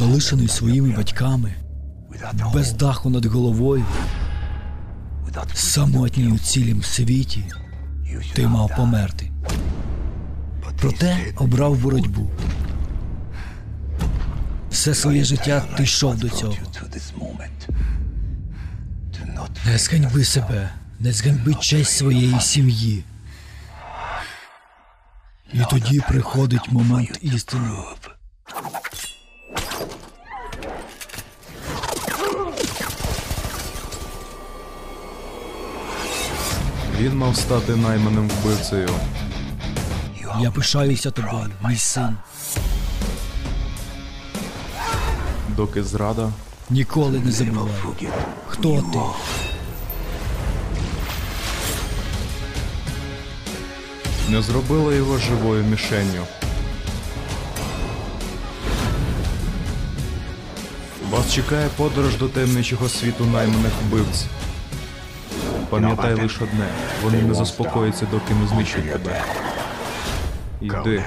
залишений своїми батьками, без даху над головою, самотній у цілім світі, ти мав померти. Проте обрав боротьбу. Все своє життя ти йшов до цього. Не зганьби себе, не зганьби честь своєї сім'ї. І тоді приходить момент істини. Він мав стати найманим вбивцею. Я пишаюся тобою, мій син. Доки зрада Ніколи не забувай. Хто ти? не зробила його живою мішенню. Вас чекає подорож до таємничого світу найманих вбивць. Пам'ятай лише одне: вони не заспокояться, доки не знищать тебе. Йди.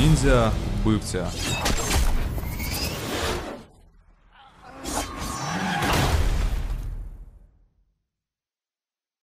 Ніндзя вбивця.